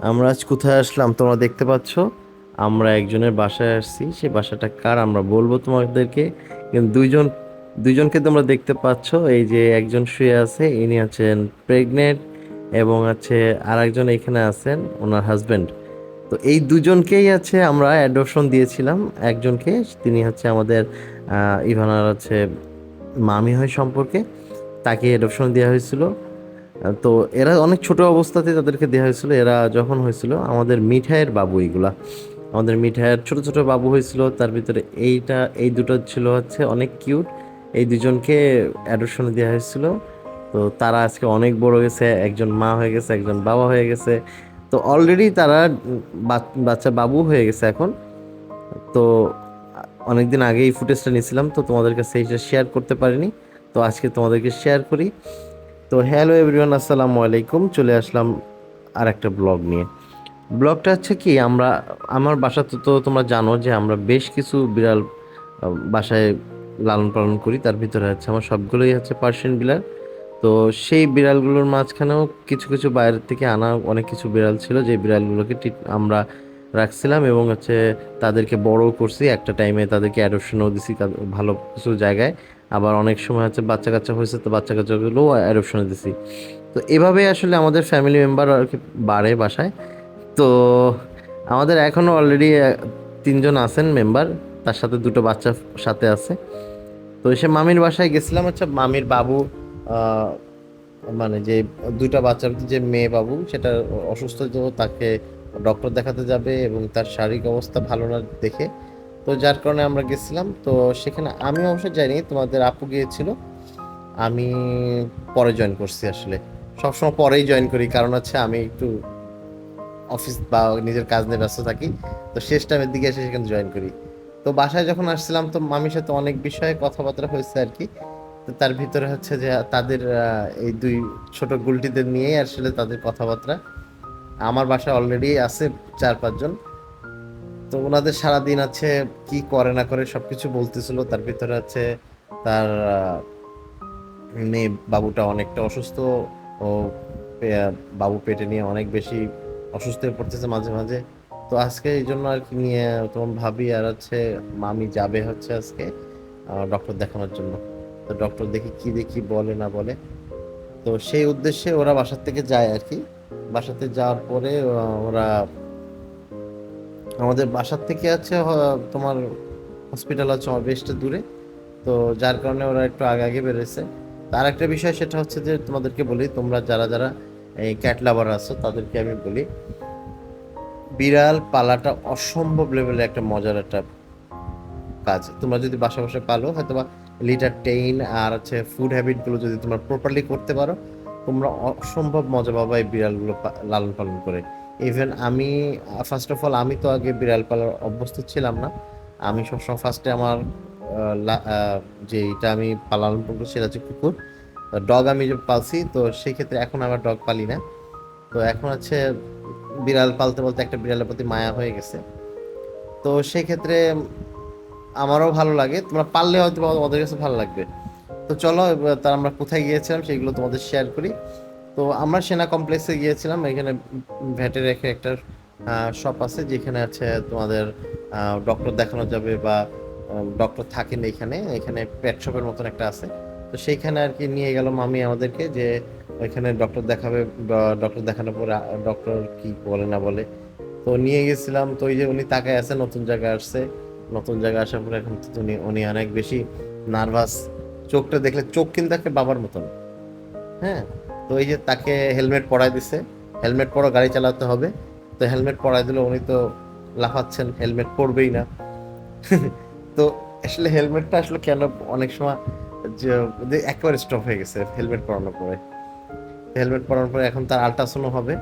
আমরা আজ কোথায় আসলাম তোমরা দেখতে পাচ্ছ? আমরা একজনের বাসায় আসছি। সেই বাসাটা কার আমরা বলব তোমাদেরকে। কিন্তু দুইজন, দুইজনকে তোমরা দেখতে পাচ্ছ। এই যে একজন শুয়ে আছে, ইনি আছেন প্রেগনেন্ট এবং আছে আর একজন এখানে আছেন, ওনার হাজবেন্ড। তো এই দুজনকেই আছে আমরা অ্যাডপশন দিয়েছিলাম। একজনকে, তিনি হচ্ছে আমাদের ইভানার হচ্ছে মামি হয় সম্পর্কে তাকে অ্যাডপশন দেওয়া হয়েছিল। তো এরা অনেক ছোট অবস্থাতে তাদেরকে দেওয়া হয়েছিল। এরা যখন হয়েছিল, আমাদের মিঠাইয়ের বাবু এইগুলা আমাদের মিঠাইয়ের ছোট ছোট বাবু হয়েছিল, তার ভিতরে এইটা, এই দুটো ছিল হচ্ছে অনেক কিউট এই দুজনকে অ্যাডপশনে দেওয়া হয়েছিল। তো তারা আজকে অনেক বড় গেছে একজন মা হয়ে গেছে, একজন বাবা হয়ে গেছে। তো অলরেডি তারা বাচ্চা বাবু হয়ে গেছে এখন। তো অনেকদিন আগে এই ফুটেজটা নিয়েছিলাম, তো তোমাদের কাছে এইটা শেয়ার করতে পারিনি। তো আজকে তোমাদেরকে শেয়ার করি। তো হ্যালো এভরিওয়ান, আসসালামু আলাইকুম। চলে আসলাম আর একটা ব্লগ নিয়ে। ব্লগটা হচ্ছে কি, আমরা, আমার বাসাতে তো তোমরা জানো যে আমরা বেশ কিছু বিড়াল বাসায় লালন পালন করি। তার ভিতরে হচ্ছে আমার সবগুলোই হচ্ছে পার্সিয়ান বিড়াল। তো সেই বিড়ালগুলোর মাঝখানেও কিছু কিছু বাইরের থেকে আনা অনেক কিছু বিড়াল ছিল, যে বিড়ালগুলোকে আমরা রাখছিলাম এবং হচ্ছে তাদেরকে বড় করছি। একটা টাইমে তাদেরকে অ্যাডপশনও দিছি ভালো কিছু জায়গায়। আবার অনেক সময় হচ্ছে বাচ্চা কাচ্চা হয়েছে, তো বাচ্চা কাচ্চাগুলোও অ্যাডপশনে দিছি। তো এভাবে আসলে আমাদের ফ্যামিলি মেম্বার আর কি বাড়ে বাসায়। তো আমাদের এখনও অলরেডি তিনজন আছেন মেম্বার তার সাথে দুটো বাচ্চা সাথে আছে। তো সে মামির বাসায় গেছিলাম হচ্ছে মামির বাবু মানে যে দুইটা বাচ্চার যে মেয়ে বাবু, সেটা অসুস্থ তাকে ডক্টর দেখাতে যাবে এবং তার শারীরিক অবস্থা ভালো না দেখে তো যার কারণে আমরা গেছিলাম। তো সেখানে আমি অবশ্য যাইনি, তোমাদের আপু গিয়েছিল। আমি পরে জয়েন করছি আসলে। সবসময় পরেই জয়েন করি, কারণ হচ্ছে আমি একটু অফিস বা নিজের কাজ নিয়ে ব্যস্ত থাকি। তো শেষ টাইমের দিকে এসে সেখানে জয়েন করি। তো বাসায় যখন আসছিলাম, তো মামির সাথে অনেক বিষয়ে কথাবার্তা হয়েছে আর কি। তো তার ভিতরে হচ্ছে যে তাদের এই দুই ছোট গুলটিদের নিয়েই আসলে তাদের কথাবার্তা। আমার বাসায় অলরেডি আছে চার পাঁচজন। তো ওনাদের সারাদিন আছে কি করে না করে সবকিছু বলতেছিল। তার ভিতরে আছে তার মেয়ে বাবুটা অনেকটা অসুস্থ ও বাবু পেটে নিয়ে অনেক বেশি অসুস্থ হয়ে পড়তেছে মাঝে মাঝে। তো আজকে এই জন্য আর কি নিয়ে তোমার ভাবি আর হচ্ছে মামি যাবে হচ্ছে আজকে ডক্টর দেখানোর জন্য। তো ডক্টর দেখি কি দেখি বলে না বলে। তো সেই উদ্দেশ্যে ওরা বাসার থেকে যায় আর কি। বাসাতে যাওয়ার পরে ওরা আমাদের বাসার থেকে আছে তোমার হসপিটাল আছে বেশটা দূরে। তো যার কারণে ওরা একটু আগে আগে বেরোছে তার একটা বিষয় সেটা হচ্ছে যে তোমাদেরকে বলি, তোমরা যারা যারা এই ক্যাট লাভার আছো, তাদেরকে আমি বলি, বিড়াল পালাটা অসম্ভব লেভেলের একটা মজার একটা কাজ। তোমরা যদি বাসা বাসা পালো হয়তো বা লিটার টেইন আর হচ্ছে ফুড হ্যাবিটগুলো যদি তোমরা প্রপারলি করতে পারো, তোমরা অসম্ভব মজা পাবা এই বিড়ালগুলো লালন পালন করে। ইভেন আমি ফার্স্ট অফ অল আমি তো আগে বিড়াল পালার অভ্যস্ত ছিলাম না। আমি সবসময় ফার্স্টে আমার যে এটা আমি করব সেটা হচ্ছে কুকুর। ডগ আমি যে পালছি, তো সেই ক্ষেত্রে এখন আমার ডগ পালি না। তো এখন হচ্ছে বিড়াল পালতে বলতে একটা বিড়ালের প্রতি মায়া হয়ে গেছে। তো সেই ক্ষেত্রে আমারও ভালো লাগে। তোমরা পারলে হয়তো বা ওদের কাছে ভালো লাগবে। তো চলো তার আমরা কোথায় গিয়েছিলাম, সেগুলো তোমাদের শেয়ার করি। তো আমরা সেনা কমপ্লেক্সে গিয়েছিলাম, এখানে ভ্যাটের রেখে একটা শপ আছে যেখানে আছে তোমাদের ডক্টর দেখানো যাবে বা ডক্টর থাকেন এখানে এখানে পেট শপের মতন একটা আছে। তো সেইখানে আর কি নিয়ে গেল মামি আমাদেরকে যে ওইখানে ডক্টর দেখাবে ডক্টর দেখানোর পরে ডক্টর কি বলে না বলে। তো নিয়ে গেছিলাম, তো ওই যে উনি তাকায় আছে, নতুন জায়গায় আসছে। নতুন জায়গায় আসার পরে এখন তো উনি উনি অনেক বেশি নার্ভাস চোখটা দেখলে চোখ কিন্তু একটা বাবার মতন। হ্যাঁ? তো এই যে তাকে হেলমেট পরাই দিছে, হেলমেট পরা, গাড়ি চালাতে হবে। তো হেলমেট পরাই দিলে, উনি তো লাফাচ্ছেন, হেলমেট পরবেই না। তো আসলে হেলমেটটা আসলে কেন অনেক সময় যে একেবারে স্টপ হয়ে গেছে হেলমেট পরানোর পরে। হেলমেট পরানোর পরে এখন তার আল্ট্রাসাউন্ড হবে।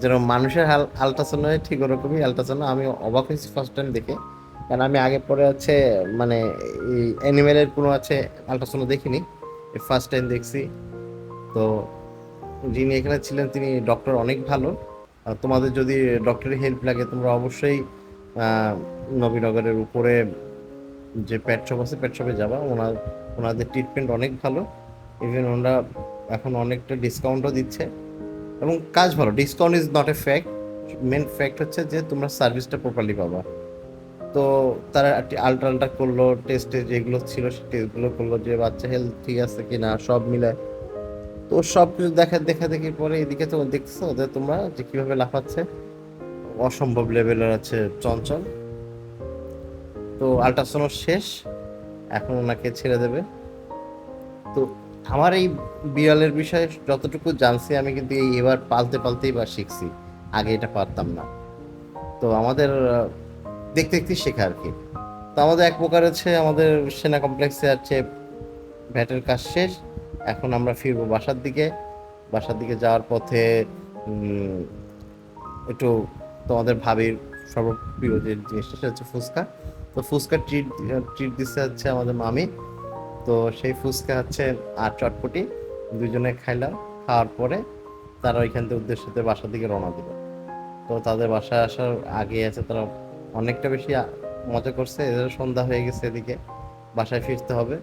যেরকম মানুষের হাল আল্ট্রাসাউন্ড হয় ঠিক ওরকমই আল্ট্রাসাউন্ড আমি অবাক হয়েছি ফার্স্ট টাইম দেখে। কারণ আমি আগে পরে হচ্ছে মানে এই অ্যানিমেলের কোনো আছে আল্ট্রাসাউন্ড দেখিনি। ফার্স্ট টাইম দেখছি। তো যিনি এখানে ছিলেন, তিনি ডক্টর অনেক ভালো। তোমাদের যদি ডক্টরের হেল্প লাগে, তোমরা অবশ্যই নবীনগরের উপরে যে পেট শপ আছে পেট শপে যাবা। ওনার, ওনাদের ট্রিটমেন্ট অনেক ভালো। ইভেন ওনারা এখন অনেকটা ডিসকাউন্টও দিচ্ছে। এবং কাজ ভালো discount is not a fact main fact হচ্ছে যে, তোমরা সার্ভিসটা প্রপারলি পাবা। তো তারা একটি আল্ট্রা আল্ট্রা করল টেস্টে যেগুলো ছিল সে টেস্টগুলো করল যে, বাচ্চা হেলথ ঠিক আছে কি না সব মিলায়। তো সব কিছু দেখা দেখা, দেখি পরে এদিকে তো দেখতেছো যে তোমরা যে কীভাবে লাফাচ্ছে। অসম্ভব লেভেলের আছে চঞ্চল। তো আল্ট্রাসাউন্ড শেষ, এখন ওনাকে ছেড়ে দেবে। তো আমার এই বিড়ালের বিষয়ে যতটুকু জানছি, আমি কিন্তু এই এবার পালতে, পালতেই বা শিখছি। আগে এটা পারতাম না। তো আমাদের দেখতে দেখতে শেখা আর কি। তো আমাদের এক প্রকার হচ্ছে আমাদের সেনা কমপ্লেক্সে আছে ভ্যাটের কাজ শেষ। এখন আমরা ফিরবো বাসার দিকে। বাসার দিকে যাওয়ার পথে একটু তোমাদের ভাবির সর্বপ্রিয় যে জিনিসটা সেটা হচ্ছে ফুচকা। তো ফুচকা ট্রিট ট্রিট দিচ্ছে হচ্ছে আমাদের মামি। তো সেই ফুচকা হচ্ছে আর চটপটি, দুজনে খাইলাম। খাওয়ার পরে তারা ওইখান থেকে উদ্দেশ্যতে বাসার দিকে রওনা দিল। তো তাদের বাসায় আসার আগে আছে তারা অনেকটা বেশি মজা করছে। এদের সন্ধ্যা হয়ে গেছে এদিকে। বাসায় ফিরতে হবে।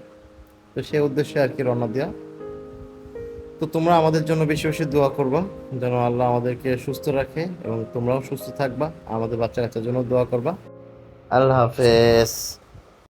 তো সেই উদ্দেশ্যে আর কি রওনা দেওয়া। তো তোমরা আমাদের জন্য বেশি বেশি দোয়া করবা, যেন আল্লাহ আমাদেরকে সুস্থ রাখে এবং তোমরাও সুস্থ থাকবা, আমাদের বাচ্চা কাচ্চার জন্য দোয়া করবা। আল্লাহ হাফেজ।